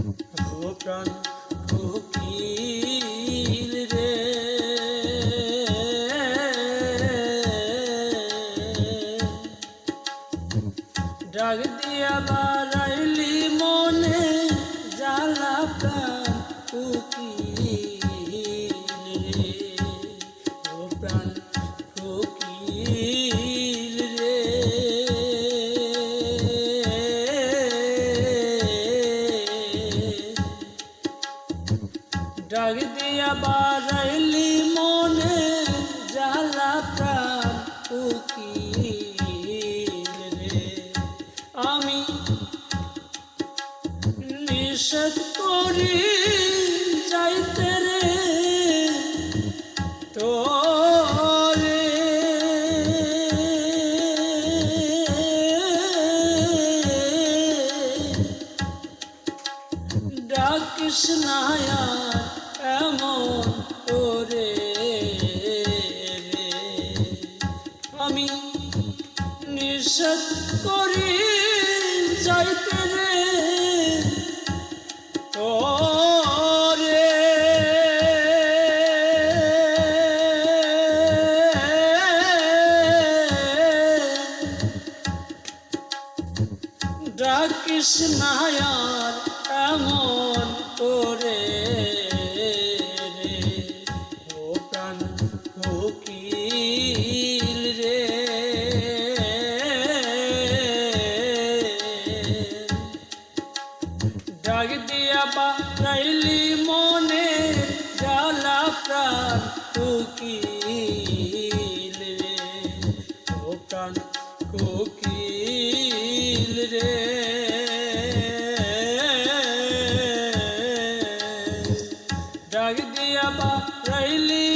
ও প্রাণ কোকিল রে। ডাক দিয়া বারাইলি মনে জ্বালা প্রাণ কোকিল রে। ও প্রাণ ডাক দিয়া বারাইলি মনে, জ্বালা প্রাণ উকিল। রে আমি নিষেধ করি যাইতে রে তোরে। ডাকিস নায়া নিষেধ করি যাইতে রে। তোরে। ডাকিস নায়ার এমন করে রে। ও প্রাণ কোকিল ডাক দিয়া বাড়াইলি মনে জ্বালা প্রাণ কোকিল রে। ও প্রাণ কোকিল রে। ডাক দিয়া বাড়াইলি